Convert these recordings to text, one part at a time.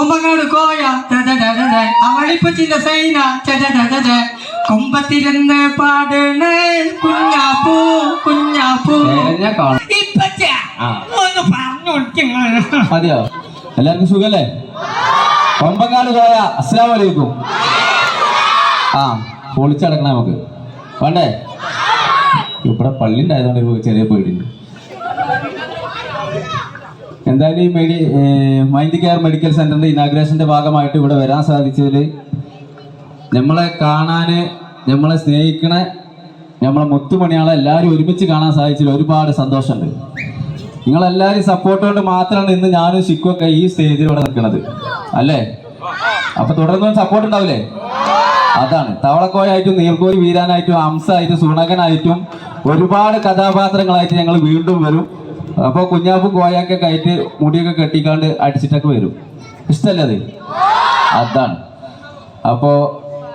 കുമ്പങ്ങാട് കോയ. അവളിപ്പച്ചിന്റെ സൈന കുംഭത്തിരുന്ന്. കുമ്പത്തിരുന്ന് പാടണേ കുഞ്ഞാപ്പൂ കുഞ്ഞാപ്പൂ. മതിയോ? എല്ലാവർക്കും സുഖല്ലേ? കൊമ്പങ്ങാട് കോയ അസ്സാം വലൈക്കും ആ പൊളിച്ചടക്കണം നമുക്ക്. വേണ്ടേ? ഇവിടെ പള്ളി ഉണ്ടായതുകൊണ്ട് ചെറിയ പേടിയുണ്ട്. എന്തായാലും ഈ മെഡി മൈൻഡ് കെയർ മെഡിക്കൽ സെന്ററിന്റെ ഇനാഗ്രേഷന്റെ ഭാഗമായിട്ട് ഇവിടെ വരാൻ സാധിച്ചതിൽ നമ്മളെ കാണാൻ നമ്മളെ സ്നേഹിക്കണ നമ്മളെ മുത്തുമണിയാളെ എല്ലാവരും ഒരുമിച്ച് കാണാൻ സാധിച്ചതിൽ ഒരുപാട് സന്തോഷമുണ്ട്. നിങ്ങളെല്ലാവരും സപ്പോർട്ട് കൊണ്ട് മാത്രമാണ് ഇന്ന് ഞാനും ശിക്കുമൊക്കെ ഈ സ്റ്റേജിൽ ഇവിടെ നിൽക്കുന്നത് അല്ലേ? അപ്പൊ തുടർന്നും സപ്പോർട്ട് ഉണ്ടാവില്ലേ അതാണ്. തവളക്കോയായിട്ടും നീർക്കോലി വീരാനായിട്ടും ഹംസായിട്ടും സുണകനായിട്ടും ഒരുപാട് കഥാപാത്രങ്ങളായിട്ട് ഞങ്ങൾ വീണ്ടും വരും. അപ്പോൾ കുഞ്ഞാപ്പും കോയാക്കൊക്കെ ആയിട്ട് മുടിയൊക്കെ കെട്ടിക്കാണ്ട് അടിച്ചിട്ടൊക്കെ വരും. ഇഷ്ടല്ലേ അത്? അതാണ്. അപ്പോ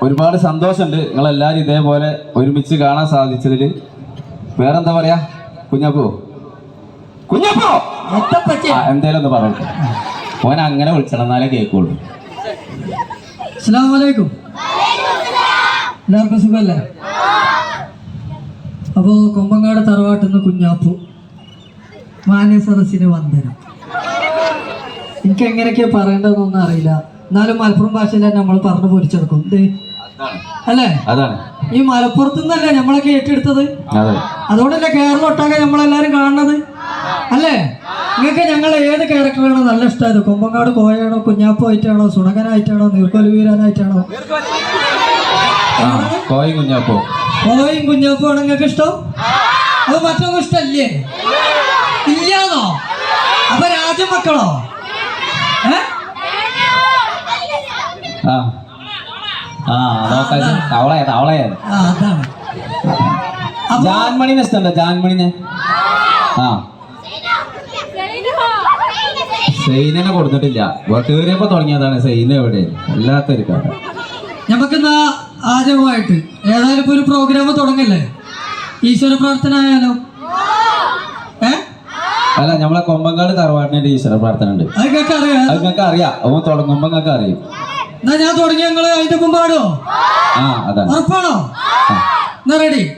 ഒരുപാട് സന്തോഷമുണ്ട് നിങ്ങളെല്ലാവരും ഇതേപോലെ ഒരുമിച്ച് കാണാൻ സാധിച്ചതിൽ വേറെന്താ പറയാ? കുഞ്ഞാപ്പോ? കുഞ്ഞാപ്പോ! എന്തേലും ഒന്ന് പറഞ്ഞു ഓൻ അങ്ങനെ വിളിച്ചണം എന്നാലേ കേൾക്കുള്ളൂ അസ്സാം വലൈക്കും എല്ലാവർക്കും അപ്പോൾ കൊമ്പങ്ങാട് തറവാട്ടിൽ നിന്ന് കുഞ്ഞാപ്പു. മാന്യ സദസ്സിന് വന്ദനം. എനിക്ക് എങ്ങനെയൊക്കെയാ പറയേണ്ടതെന്നൊന്നും അറിയില്ല. എന്നാലും മലപ്പുറം ഭാഷയിൽ നമ്മൾ പറഞ്ഞു പൊരിച്ചെടുക്കും. അല്ലേ? ഈ മലപ്പുറത്തു നിന്നല്ലേ നമ്മളൊക്കെ ഏറ്റെടുത്തത്? അതെ. അതുകൊണ്ടല്ലേ കേരളം ഒട്ടാകെ നമ്മളെല്ലാരും കാണുന്നത്? അല്ലേ? നിങ്ങൾക്ക് ഞങ്ങൾ ഏത് ക്യാരക്ടറാണോ നല്ല ഇഷ്ടമായത്? കൊമ്പങ്ങാട് കോയാണോ കുഞ്ഞാപ്പോ ആയിട്ടാണോ സുണകനായിട്ടാണോ നീർക്കോലി വീരാനായിട്ടാണോ? കോയി കുഞ്ഞാപ്പോ. കോയും കുഞ്ഞാപ്പോ ആണ് നിങ്ങൾക്ക് ഇഷ്ടം? അത് മറ്റൊന്നും ഇഷ്ടല്ലേ ഇല്ലാന്നോ? അപ്പൊ രാജമക്കളോ ഏ? ആ. ആ അതൊക്കെ തവളയാ തവളയാ ആ അതാണ്. അപ്പൊ ജാൻമണിനെ ഇഷ്ടമുണ്ടോ ജാൻമണിനെ? ആ. സൈനനെ കൊടുത്തിട്ടില്ല. കേറിയപ്പോ തുടങ്ങിയതാണ് സൈന എവിടെ അല്ലാത്തൊരു കഥ. നമുക്കിന്നാ ആദ്യമായിട്ട്. ഏതായാലും ഇപ്പൊ ഒരു പ്രോഗ്രാം തുടങ്ങല്ലേ? ഈശ്വര പ്രാർത്ഥന ആയാലോ? അല്ല നമ്മളെ കൊമ്പങ്കാട് തറവാടിന്റെ ഈശ്വര പ്രാർത്ഥന ഉണ്ട്. അത് നിങ്ങൾക്ക് അറിയാം. അത് നിങ്ങൾക്ക് അറിയാം. അവൻ തുടങ്ങുമ്പോ നിങ്ങൾക്ക് അറിയും. എന്നാ ഞാൻ തുടങ്ങി ഞങ്ങൾ അതിന്റെ ഒപ്പം പാടുമോ ആ അതാണ്. ഉറപ്പാണോ. എന്നാ റെഡി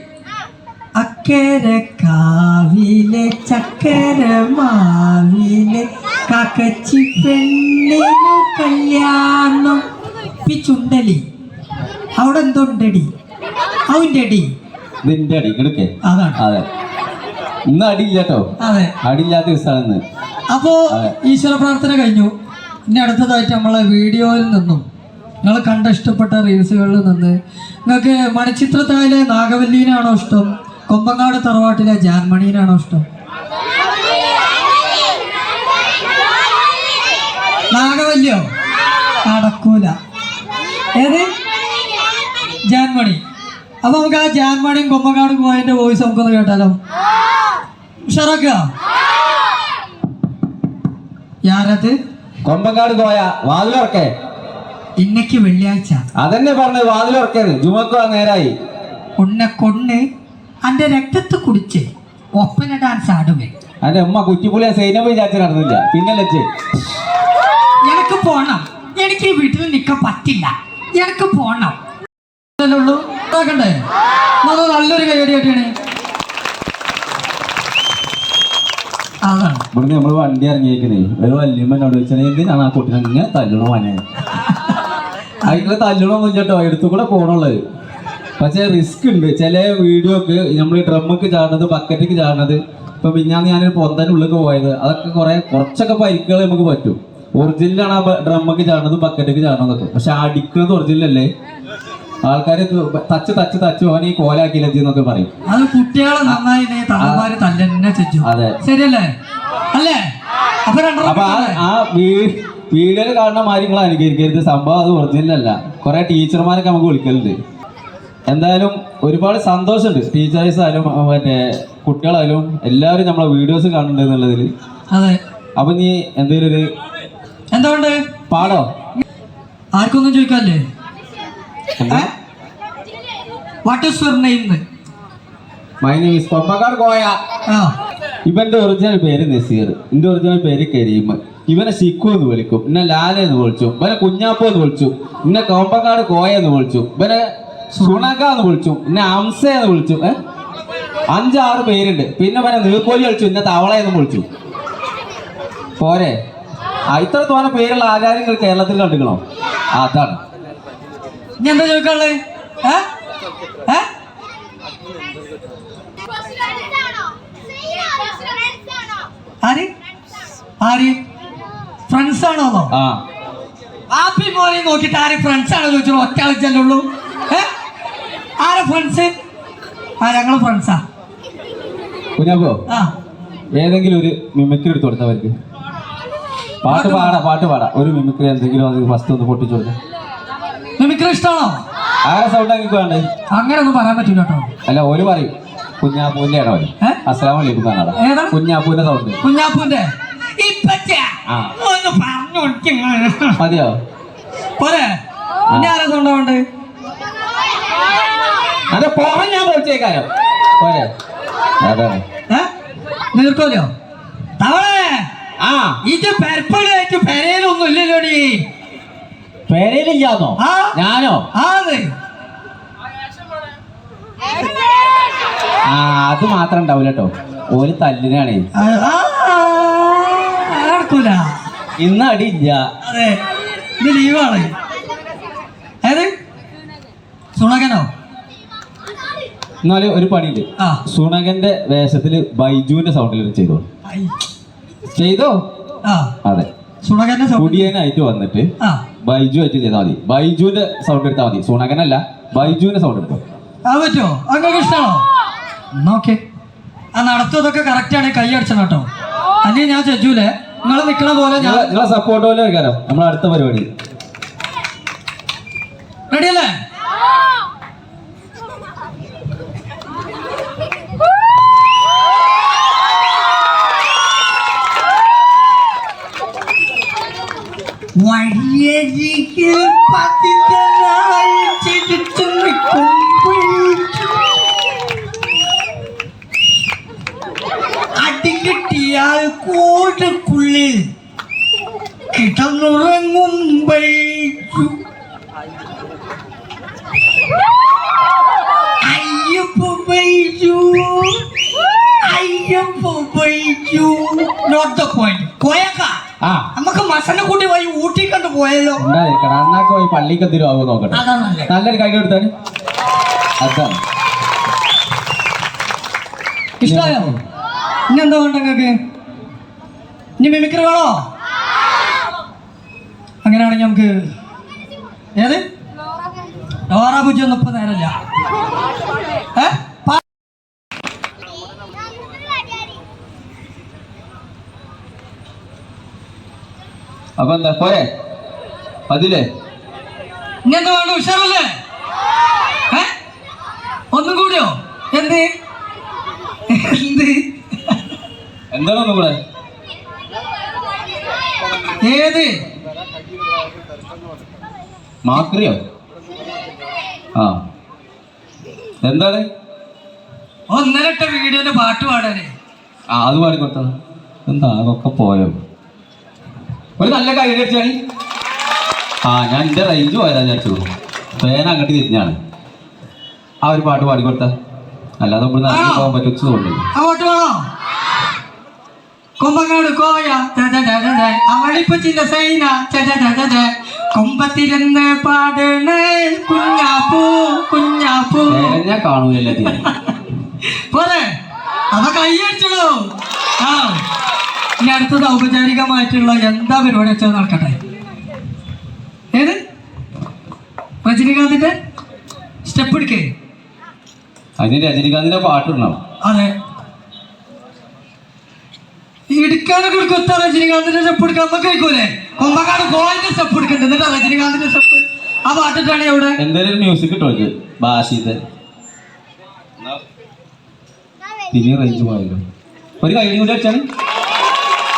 അക്കരെ കാവിലെ ചക്കര മാവിലെ കാക്കച്ചി പെണ്ണിനു കല്യാണം. പിച്ചുണ്ടലി അവിടെ എന്തുണ്ടടി? അവന്റെ അടി. ഇതിന്റെ അടി എടുക്കേ. അതാണ്. അതെ. ഇന്ന് അടിയില്ല കേട്ടോ. അതെ. അടിയില്ലാത്ത ദിവസമാണ് അപ്പോ ഈശ്വര പ്രാർത്ഥന കഴിഞ്ഞു. ഇനി അടുത്തതായിട്ട് നമ്മളെ വീഡിയോയിൽ നിന്നും നിങ്ങൾ കണ്ട ഇഷ്ടപ്പെട്ട റീൽസുകളിൽ നിന്ന് നിങ്ങൾക്ക് മണിച്ചിത്രത്താഴിലെ നാഗവല്ലീനാണോ ഇഷ്ടം? കൊമ്പങ്ങാട് തറവാട്ടിലെ ജാൻമണീനാണോ ഇഷ്ടം? നാഗവല്ലിയോ? നടക്കൂല. ഏത്? ജാൻമണി. അപ്പൊ നമുക്ക് ആ ജാൻമണിയും കൊമ്പങ്ങാടും പോയതിന്റെ വോയിസ് നമുക്കൊന്ന് കേട്ടാലോ? ഉഷാറാക്കുക യാരത്? കൊമ്പങ്കാട് പോയ വാതിലുറക്കേ. ഇന്നക്ക് വെള്ളിയാഴ്ച. അതന്നെ പറഞ്ഞു വാതിലുറക്കരുത്. ജുമക്കോ നേരായി. ഉന്നെ കൊണ്ണ് അന്റെ രക്തത്ത് കുടിച്ച് ഒപ്പന ഡാൻസ് ആടുമേ. അന്റെ ഉമ്മ കുറ്റിപ്പുളിയ സൈനമ വിചാരിച്ച് നടന്നില്ല. പിന്നെ ലച്ച് എനിക്ക് പോണം. എനിക്ക് ഈ വീട്ടിൽ നിൽക്കാൻ പറ്റില്ല. എനിക്ക് പോണം. എന്നാ നല്ലൊരു കൈയടി കെട്ടിയാണ് അതാണ് ഇവിടുന്ന് നമ്മൾ വണ്ടി ഇറങ്ങിയേക്കണേ. ഒരു വല്യമ്മനോട് വെച്ചാൽ എന്തിനാണ് ആ കുട്ടിനെ ഇങ്ങനെ തല്ലണോ മോനെ? അതിനെ തല്ലണമൊന്നും ചേട്ടോ എടുത്തു കൂടെ പോണുള്ളത്. പക്ഷെ റിസ്ക് ഉണ്ട്. ചില വീഡിയോക്ക് നമ്മൾ ഡ്രമ്മക്ക് ചാടുന്നത് ബക്കറ്റിക്ക് ചാടുന്നത്. ഇപ്പൊ മിഞ്ഞാന്ന് ഞാനൊരു പൊന്തന്റെ ഉള്ളിൽ പോയത്. അതൊക്കെ കുറെ കുറച്ചൊക്കെ പരിക്കുകൾ നമുക്ക് പറ്റും. ഒറിജിനലാണ് ആ ഡ്രമ്മക്ക് ചാടുന്നതും ബക്കറ്റിക്ക് ചാടുന്നതൊക്കെ പക്ഷെ അടിക്കുന്നത് ഒറിജിനലല്ലേ ആൾക്കാർ തച്ച് തച്ച് തച്ച് ഓനെ ഈ എന്നൊക്കെ പറയും. അത് കുട്ടികളെ നന്നായി ചെച്ചു അതെ. ശരിയല്ലേ? അല്ലേ? അപ്പൊ ആ വീഡിയോയിൽ കാണുന്ന കാര്യങ്ങൾ അനുകരിക്കരുത്. സംഭവം അത് ഒറിജിനൽ അല്ല കുറെ ടീച്ചർമാരൊക്കെ നമുക്ക് വിളിക്കലുണ്ട്. എന്തായാലും ഒരുപാട് സന്തോഷമുണ്ട്. ടീച്ചേഴ്സ് ആയാലും മറ്റേ കുട്ടികളായാലും എല്ലാവരും നമ്മളെ വീഡിയോസ് കാണുന്നുണ്ട് എന്നുള്ളതിൽ അതെ. അപ്പൊ നീ എന്തെങ്കിലും ഒരു എന്തുകൊണ്ട് പാടോ? ആർക്കൊന്നും ചോദിക്കാല്ലേ? What is your name my name is Kombakkad Koya ഇവന്റെ ഒറിജിനൽ പേര് നസീർ. എന്റെ ഒറിജിനൽ പേര് കരീം. ഇവനെ സിക്കു എന്ന് വിളിക്കും. ഇന്നെ ലാല എന്ന് വിളിച്ചു. ഇവനെ കുഞ്ഞാപ്പോ എന്ന് വിളിച്ചു. ഇന്നെ കോമ്പക്കാട് കോയ എന്ന് വിളിച്ചു. ഇവനെ സുണക എന്ന് വിളിച്ചു. ഇന്നെ അംസ എന്ന് വിളിച്ചു. ഏഹ് അഞ്ചാറ് പേരുണ്ട്. പിന്നെ ഇവനെ നീർക്കോലി കളിച്ചു. ഇന്നെ തവള എന്ന് വിളിച്ചു. പോരെ? ഇത്ര തോന്നെ പേരുള്ള ആചാര്യങ്ങൾ കേരളത്തിൽ കണ്ടുക്കണോ അതാണ്. ഇനി എന്താ ചോദിക്കാനുള്ളത് ഏ? ഏ? ആര്? ആര്? ഫ്രണ്ട്സ് ആണോ ആ. ആപ്പി മോനെ നോക്കിട്ട് ആര് ഫ്രണ്ട്സ് ആണോ ചോദിച്ചോ ഒറ്റ വെച്ചല്ലേ ഉള്ളൂ. ഏ? ആരാ ഫ്രണ്ട്സ് ആ ഞങ്ങൾ ഫ്രണ്ട്സാ കുഞ്ഞാപ്പോ ഏതെങ്കിലും ഒരു മിമിക്രി എടുത്തു കൊടുത്തവർക്ക് പാട്ട് പാടാ പാട്ട് പാടാ. ഒരു മിമിക്രി എന്തെങ്കിലും അത് ഫസ്റ്റ് ഒന്ന് പൊട്ടിച്ചു കൊടുത്ത. മിമിക്രി ഇഷ്ടമാണോ ആരെ സൗണ്ട് വേണ്ടേ അങ്ങനെ ഒന്നും പറയാൻ പറ്റൂല കേട്ടോ. അല്ല ഒരു പറയും കുഞ്ഞാപ്പൂന്റെ ആണോ കുഞ്ഞാപ്പൂന്റെ സൗണ്ട് കുഞ്ഞാപ്പൂന്റെ? മതിയോ? പോരെ. സൗണ്ട് സ്വന്തമുണ്ട് അത് പോകാൻ ഞാൻ വിളിച്ചേക്കാലോ. പോരെ. അതാണ്. ഏ? നീർക്കോലോ തവളെ ആ. ഇത് പെരയിലൊന്നും ഇല്ലല്ലോടി. പേരയിലില്ലാന്നോ ഞാനോ? ആ അത് മാത്രം ഉണ്ടാവില്ല കേട്ടോ ഒരു തല്ലിനാണ്. ഇന്ന് അടിയില്ല. ലീവാണ്. സുണകനോ? എന്നാലും ഒരു പണിയുണ്ട് സുണകന്റെ വേഷത്തിൽ ബൈജുവിന്റെ സൗണ്ടിൽ ചെയ്തോ. ചെയ്തോ? അതെ. സുണകന്റെ കുടിയനായിട്ട് വന്നിട്ട് ആ. ബൈജു ആയിട്ട് ചെയ്താൽ മതി. ബൈജുവിന്റെ സൗണ്ട് എടുത്താൽ മതി. സുണകനല്ല ബൈജുവിന്റെ സൗണ്ട് എടുത്തോ? ആ പറ്റുമോ അങ്ങനെ ഇഷ്ടമാണോ നോക്കേ. ആ നടത്തതൊക്കെ കറക്റ്റ് ആണ്. കൈ അടിച്ചണം കേട്ടോ. അല്ലെങ്കിൽ ഞാൻ ചെജൂലേ നിങ്ങൾ നിൽക്കണ പോലെ ഞാൻ നിങ്ങളെ സപ്പോർട്ട് പോലെ എടുക്കാലോ നമ്മളെ അടുത്ത പരിപാടി. അടികിട്ടിയാൽ കൂട്ടുക്കുള്ളിൽ കിടന്നുറങ്ങും Ayyappa Baiju Ayyappa Baiju not the point നമുക്ക് മസനെ കൂട്ടി പോയി ഊട്ടി കണ്ടു പോയല്ലോ. അണ്ണാക്ക് പോയി പള്ളിക്ക് എന്തിനും ആവുമോ നോക്കട്ടെ. നല്ലൊരു കൈ കൊടുത്താണ് അതാണ്. ഇഷ്ടമായോ ഇനി എന്താ വേണ്ട നിങ്ങൾക്ക് ഇനി മിമിക്രി വേണോ? അങ്ങനെയാണെങ്കിൽ നമുക്ക് ഏത്? ഡോറ ബുജി ഒന്നും ഇപ്പൊ നേരല്ല. അപ്പൊ എന്താ പോരെ? അതില്ലേ ഇനി വേണ്ട ഉഷാറല്ലേ? ഒന്നും കൂടിയോ? എന്ത്? എന്താണ് കൂടെ ഏത്? മാക്രിയോ? ആ. എന്താണ്? ഒന്നരട്ട വീഡിയോന്റെ പാട്ട് പാടാനേ. ആ അത് പാടി കൊടുത്തത് എന്താ അതൊക്കെ പോയോ? ഒരു നല്ല കൈ അടിച്ചാണ് ആ ഞാൻ എന്റെ റേഞ്ച് പോയതാ ഞാൻ ചോദിച്ചു പേന അങ്ങോട്ട് തിരിഞ്ഞാണ്. ആ ഒരു പാട്ട് പാടി കൊടുത്ത. അല്ലാതെ നമ്മൾ നടന്നു പോകാൻ പറ്റും തോന്നുന്നു കൊമ്പങ്ങാട് കോയ അവളിപ്പച്ചിന്റെ സൈന കുമ്പത്തിരുന്ന് പാടണേ കുഞ്ഞാപ്പൂ കുഞ്ഞാപ്പൂ. ഞാൻ തീരെ പോരെ. അവ കൈയടിച്ചോളൂ ആ. ഇനി അടുത്തത് ഔപചാരികമായിട്ടുള്ള എന്താ പരിപാടി വെച്ചാൽ നടക്കട്ടെ? ഏത്? രജനീകാന്തിന്റെ? സ്റ്റെപ്പ് എടുക്കേ. അതിന് രജനീകാന്തിന്റെ പാട്ടുണ്ടാവും അതെ. എടുക്കും എത്ര രജനീകാന്തിന്റെ സ്റ്റെപ്പ് എടുക്കാൻ നമുക്ക് കഴിക്കൂലേ? കൊമ്പക്കാട് കോയിന്റെ സ്റ്റെപ്പ് എടുക്കണ്ട എന്നിട്ടാ രജനീകാന്തിന്റെ സ്റ്റെപ്പ് ആ പാട്ടിട്ടാണ് എവിടെ? എന്തായാലും മ്യൂസിക് ഇട്ടോ ഇത്? ഭാഷീത്തെ പിന്നെ റേഞ്ച് പോയല്ലോ ഒരു കൈ കൂടി അടിച്ചാണ്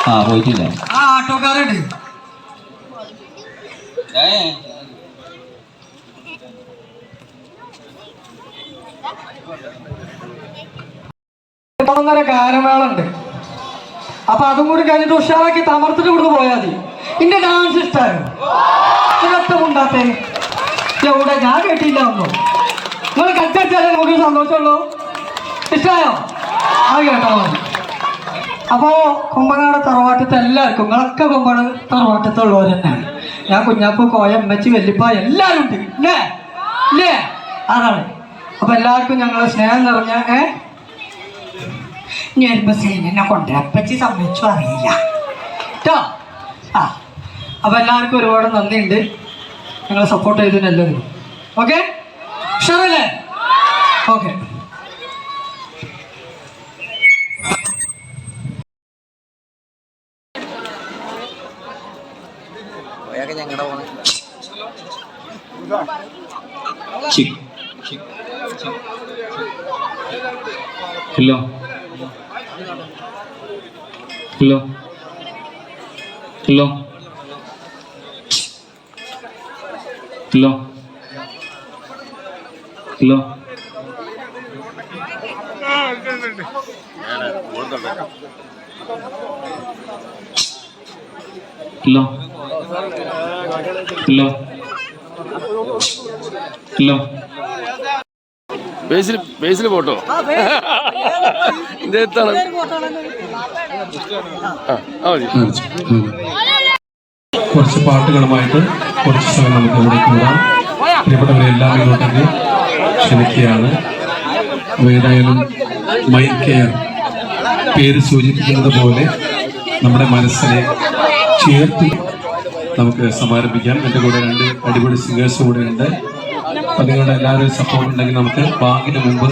ആ പോയിട്ടില്ല. ആ ഓട്ടോക്കാരുണ്ട് ഏ? ഒന്നര ഗാനമേളുണ്ട് അപ്പൊ അതും കൂടി കഴിഞ്ഞിട്ട് ഉഷാറാക്കി തമർത്തിട്ട് ഇവിടുന്ന് പോയാൽ മതി. എന്റെ ഡാൻസ് ഇഷ്ടമായോ ഞാൻ കേട്ടില്ല ഒന്നും. നിങ്ങൾ കച്ചടിച്ചാലേ നമുക്ക് സന്തോഷമുള്ളൂ. ഇഷ്ടമായോ അത് കേട്ടോ മതി. അപ്പോ കുമ്പനാട് തറവാട്ടത്തെ എല്ലാവർക്കും നിങ്ങളൊക്കെ കുമ്പനാട് തറവാട്ടത്തുള്ളവർ തന്നെയാണ് ഞാൻ കുഞ്ഞാപ്പ് കോയ അമ്മച്ചി വല്യപ്പ എല്ലാവരും ഉണ്ട് അതാണ്. അപ്പൊ എല്ലാവർക്കും ഞങ്ങളെ സ്നേഹം നിറഞ്ഞ ഞാൻ ബസ്സിനെ കൊണ്ട് അപ്പച്ചി സമ്മതിച്ചു അറിയില്ല. കേട്ടോ ആ അപ്പൊ എല്ലാവർക്കും ഒരുപാട് നന്ദിയുണ്ട്. ഞങ്ങളെ സപ്പോർട്ട് ചെയ്തതിന് എല്ലാവരും okay ഷുറല്ലേ okay hello. Hello hello hello hello hello hello hello basically basically photo చేస్తాను കുറച്ച് പാട്ടുകളുമായിട്ട് കുറച്ച് സമയം നമുക്ക് ഇവിടെ കൂടാം. പ്രിയപ്പെട്ടവരെ എല്ലാം ഇങ്ങോട്ടേക്ക് ക്ഷണിക്കുകയാണ്. ഏതായാലും മൈ കെയർ പേര് സൂചിപ്പിക്കുന്നത് പോലെ നമ്മുടെ മനസ്സിനെ ചേർത്ത് നമുക്ക് സമാരംഭിക്കാം. എന്റെ കൂടെ രണ്ട് അടിപൊളി സിംഗേഴ്സ് കൂടെ ഉണ്ട്. അപ്പം നിങ്ങളുടെ എല്ലാവരും സപ്പോർട്ട് ഉണ്ടെങ്കിൽ നമുക്ക് ബാങ്കിന് മുമ്പ്